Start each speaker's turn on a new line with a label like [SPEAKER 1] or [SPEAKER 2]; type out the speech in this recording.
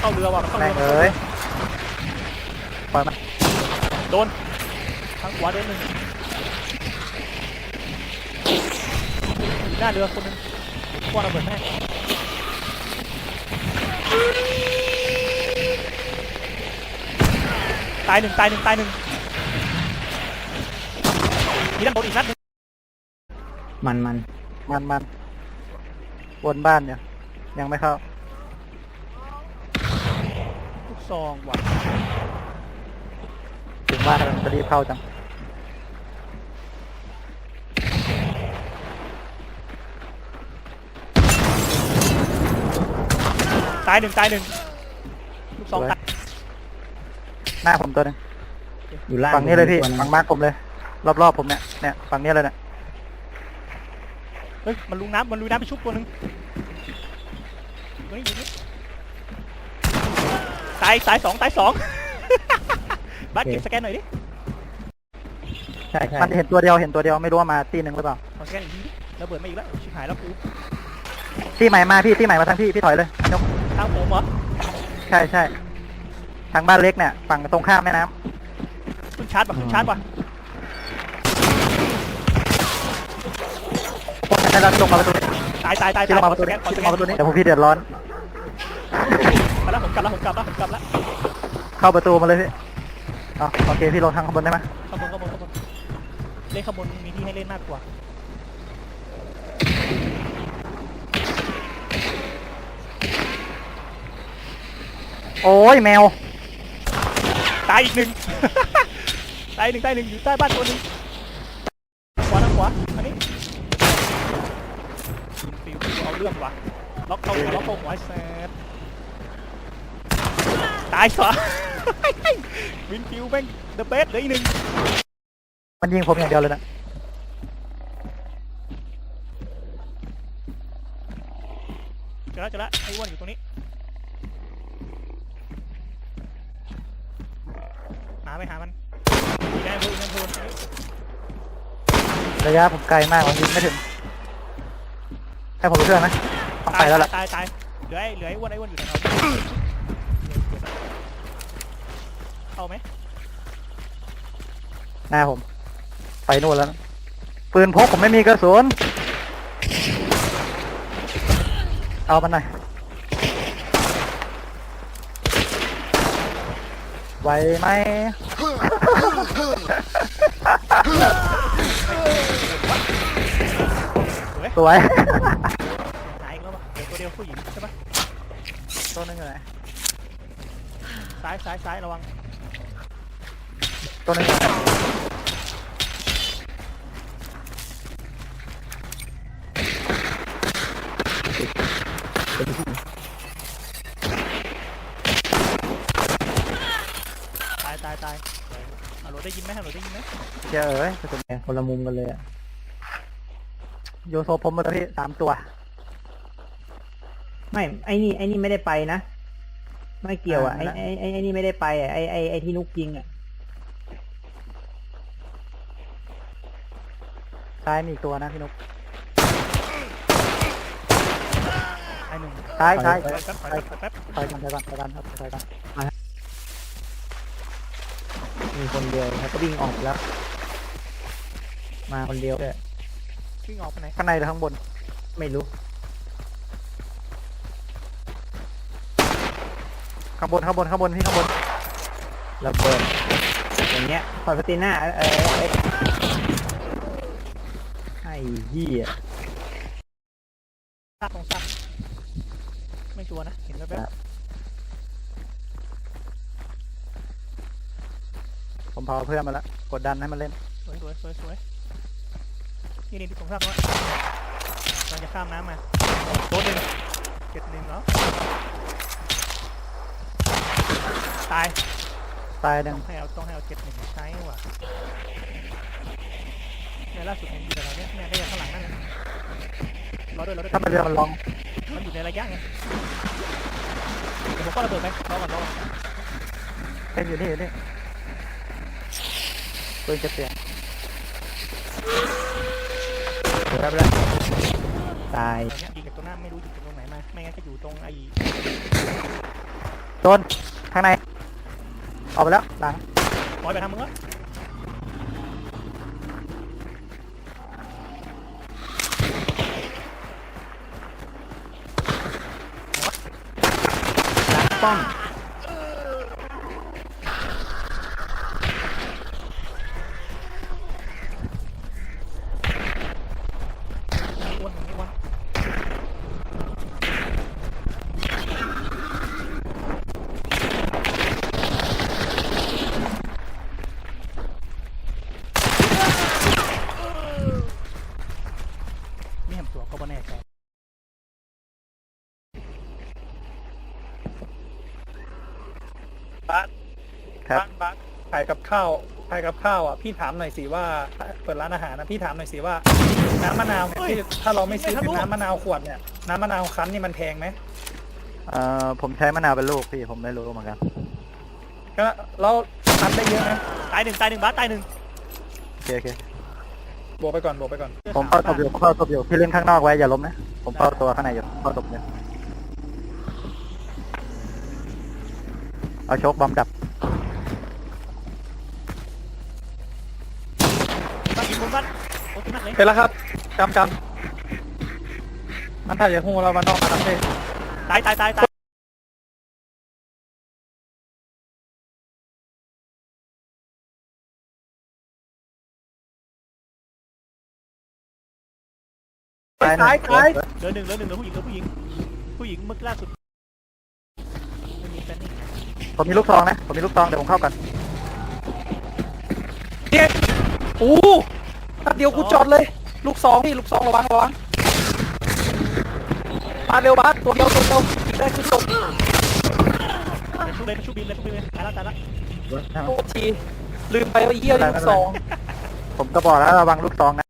[SPEAKER 1] เข้าเรือว่ะมันเข้า
[SPEAKER 2] แม่
[SPEAKER 1] เรื
[SPEAKER 2] ง
[SPEAKER 1] อ
[SPEAKER 2] เอ้ยปล่อยมัน
[SPEAKER 1] โดนทางขวาเดินหนึ่งอยู่หน้าเรือคนหนึงกว้างระเบิดแม่งตายหนึ่งตายหนึ่งตายหนึ่งมีด้านบนอีกนัดหนึง
[SPEAKER 3] มันมัน
[SPEAKER 2] มันมันวนบ้านเนี่ยยังไม่เข้า
[SPEAKER 1] ลูก ซองว่ะ
[SPEAKER 2] ถึงบ้านแล้วมันจะรีบเข้าจัง
[SPEAKER 1] ตายหนึ่งตายหนึ่งลูกซองตาย
[SPEAKER 2] หน้าผมตัวหนึง
[SPEAKER 3] อยู่ล่าง
[SPEAKER 2] ฝั่งนี้เลยพี่
[SPEAKER 3] ตัวหนึ่
[SPEAKER 2] ฝั่งมาร์กผมเลย รอบๆผมเนี่ยเนี่ยฝั่งนี้เลยเนี่ย
[SPEAKER 1] เฮ้ยมันลุงน้ำมันลุยน้ำไปชุบตัวหนึ่งเฮ้ยอยู่นี่ ตายตายสองตายสองบัสเก็บสแกนหน่อยดิ
[SPEAKER 3] ใช่ใช่
[SPEAKER 2] มันเห็นตัวเดียวเห็นตัวเดียวไม่รู้ว่ามาตีหนึ่งหรือเปล่า
[SPEAKER 1] ขอสแกนอีกทีดิระเบิดมาอีกแล้วชิบหายแล้วกู
[SPEAKER 2] ตีใหม่มาพี่ตีใหม่มาทางพี่พี่ถอยเลยยก
[SPEAKER 1] ทางผมเหรอ
[SPEAKER 2] ใช่ใช่ทางบ้านเล็กเนี่ยฝั่งตรงข้ามแม่น้
[SPEAKER 1] ขึ้นชาร์จป่ะขึ้นชาร์จป่ะำ
[SPEAKER 2] พวกนั้นเราลงมาประตูนี้
[SPEAKER 1] ตายตายตาย
[SPEAKER 2] ที่ลงมาประตู
[SPEAKER 1] สแก
[SPEAKER 2] นี้
[SPEAKER 1] นขอส
[SPEAKER 2] ที่
[SPEAKER 1] แก
[SPEAKER 2] ลง
[SPEAKER 1] น
[SPEAKER 2] มาประตูนี้เดี๋ยวผมพี่เดือดร้อน
[SPEAKER 1] มาแล้วผมกลับแล้วผมกลับแล้วผมกลับแล้ว
[SPEAKER 2] เข้าประตูมาเลยพี่อ๋อโอเคพี่ลงทางข้างบนได้ไหม
[SPEAKER 1] ขบวนขบวนขบวนเล่นขบวนมีที่ให้เล่นมากกว่า
[SPEAKER 2] โอ้ยแมว
[SPEAKER 1] ตายอีกหนึ่ง ตายหนึ่งตายหนึ่งอยู่ใต้บ้านตัวหนึ่งขวาทางขวาอันนี้ฟิวเอาเรื่องว่ะล็อกเข้าหัวล็อกเข้าหัวไอ้แซดตายสวะวินฟิวแม่งเดอะเบสเหลืออีกหนึ่ง
[SPEAKER 2] มันยิงผมอย่างเดียวเลยนะ
[SPEAKER 1] เจอแล้วเจอแล้วไอ้อ้วนอยู่ตรงนี้หาไปหามันอีกแน่พูดอีกแน่พูด
[SPEAKER 2] ระยะผมไกลมากผมยิงไม่ถึง ให้ผมไปช่วยไหมต้องไปแล้วล่ะ
[SPEAKER 1] ตายตายเหลือไอ้เหลือไอ้อ้วนไอ้อ้วนอยู่ไหนครับ เข้าไหม
[SPEAKER 2] หน้าผม ไปนู่นแล้วนะปืนพกผมไม่มีกระสุน เอามันหน่อย ไหวไหม
[SPEAKER 1] สวย
[SPEAKER 2] สวย
[SPEAKER 1] หายอีกแล้วป่ะเดี๋ยวตัวเดียวผู้หญิงใช่ปะ
[SPEAKER 2] ตัวนึงอยู่ไหน
[SPEAKER 1] ซ้ายซ้ายซ้ายระวัง
[SPEAKER 2] ตัวนึง
[SPEAKER 1] ตายตายตายฮัลโหลได้ยินไหมฮัลโหลได้ยินไหม
[SPEAKER 2] เจ้าเอ้ยกระสุน
[SPEAKER 3] คนละมุมกันเลยอะ
[SPEAKER 2] โยโซผมมาตัวพี่สามตัว
[SPEAKER 3] ไม่ไอ้นี่ไอ้นี่ไม่ได้ไปนะ ไม่เกี่ยวอะไอ้ไอ้ไอ้ไอ้นี่ไม่ได้ไปอะไอ้ไอ้ไอ้ที่นุกยิงอะ
[SPEAKER 2] ซ้ายมีอีกตัวนะพี่นุ๊ก
[SPEAKER 1] ไอ้หนึ่ง
[SPEAKER 2] ซ้ายซ้าย
[SPEAKER 1] ไปแป๊บไปแป๊บไปแป๊บ
[SPEAKER 2] ถอยกันถอยกันถอยกันครับถอยกัน
[SPEAKER 3] มีคนเดียวแล้วก็วิ่งออกแล้ว มาคนเดียวด้วย
[SPEAKER 1] วิ่งออกไปไหน
[SPEAKER 2] ข้างในหรือข้างบน
[SPEAKER 3] ไม่รู้
[SPEAKER 2] ข้างบนข้างบนข้างบนพี่ข้างบน
[SPEAKER 3] ระเบิดอย่างเงี้ยพอสติน่าเออเออ เออไอ้เหี้ย
[SPEAKER 1] ซากตรงซากไม่ชัวร์นะ เห็นแป๊บ
[SPEAKER 3] ครับ
[SPEAKER 2] ผมพาเพื่อนมาแล้วกดดันให้มันเล่น
[SPEAKER 1] ๆสวยสวยสวยสวยนี่นี่ที่ตรงซากด้วยเราจะข้ามน้ำมาโดนหนึ่งเจ็ดหนึ่งแล้วตาย
[SPEAKER 2] ตายหนึ่ง
[SPEAKER 1] ต้องให้เอาต้องให้เอาเจ็ดหนึ่งใช้ว่ะ เนี่ยล่าสุดเห็นอยู่แต่เราเนี่ยเนี่ยได้จากข้างหลังนั่นนะรอด้วยรอด้วย
[SPEAKER 2] ถ้ามันเรือมันลอง
[SPEAKER 1] มันอยู่ในระยะไงเดี๋ยวผมก็ระเบิดไหมรอก่อนรอก่อน
[SPEAKER 2] เอ็นอยู่นี่อยู่นี่ปืนจะเสียง
[SPEAKER 3] เดี๋ยวแป๊บแล้วตาย
[SPEAKER 1] ตอนเนี้ยยิงกับตัวหน้าไม่รู้อยู่ตรงไหนมาไม่งั้นก็อยู่ตรงไอ้
[SPEAKER 2] โดนข้างใน ออกไปแล้วหลัง
[SPEAKER 1] ปล่อยไปทางมึงแล้ว
[SPEAKER 3] ห ลังป้อม
[SPEAKER 1] อ้วนอ้วนนี่เห็นตัวก็บ่แน่ใจ
[SPEAKER 4] บัส
[SPEAKER 2] ครับ
[SPEAKER 4] บัสบัสขายกับข้าวขายกับข้าวอะพี่ถามหน่อยสิว่าเปิดร้านอาหารนะพี่ถามหน่อยสิว่า น้ำมะนาวเนี่ยที่ถ้าเราไม่ซื้อเป็นน้ำมะนาวขวดเนี่ยน้ำมะนาวคั้นนี่มันแพงไหม
[SPEAKER 2] เอ่อผมใช้มะนาวเป็นลูกพี่ผมไม่รู้เหมือนกัน
[SPEAKER 4] ก็เราคั้นได้เยอะไหม
[SPEAKER 1] ตายหนึ่งตายหนึ่งบาสตายหนึ่ง
[SPEAKER 2] โอเคโอเค
[SPEAKER 4] บวกไปก่อนบวกไปก่อน
[SPEAKER 2] ผมเฝ้าศพอยู่ผมเฝ้าศพอยู่พี่เล่นข้างนอกไว้อย่าล้มนะ ผมเฝ้าตัวข้างในอยู่เฝ้าศพอยู่ เอาโชคบอมดับ
[SPEAKER 1] บาสยิงบนบาสโอ้ยนักเลย
[SPEAKER 4] เป็นแล้วครับจำจำมันถ่ายจากหูเรามานอกมาทำเลย
[SPEAKER 1] ตายตายตายตาย
[SPEAKER 2] ตายหนึ่ง
[SPEAKER 4] ตายตาย
[SPEAKER 1] เหลือหนึ่งเหลือหนึ่งเหลือผู้หญิงเหลือผู้หญิงผู้หญิงเมื่อกี้ล่าสุดไม่มีแฟนนี่
[SPEAKER 2] ผมมีลูกซองนะ ผมมีลูกซองเดี๋ยวผมเข้ากัน
[SPEAKER 4] เนี่ยโอ้ตัดเดียวกูจอดเลย ลูกสองพี่ลูกสองระวังระวังมาเร็วบัสตัวเดียวตัวเดียวได้คือจบ
[SPEAKER 1] เลยชุบเลยชุบบินเลยชุบบินเลยตายแล้วตายแล้ว
[SPEAKER 4] โทษทีลืมไปว่าเยี่ยลูกสอง
[SPEAKER 2] ผมก็บอกแล้วระวังลูกซองนะ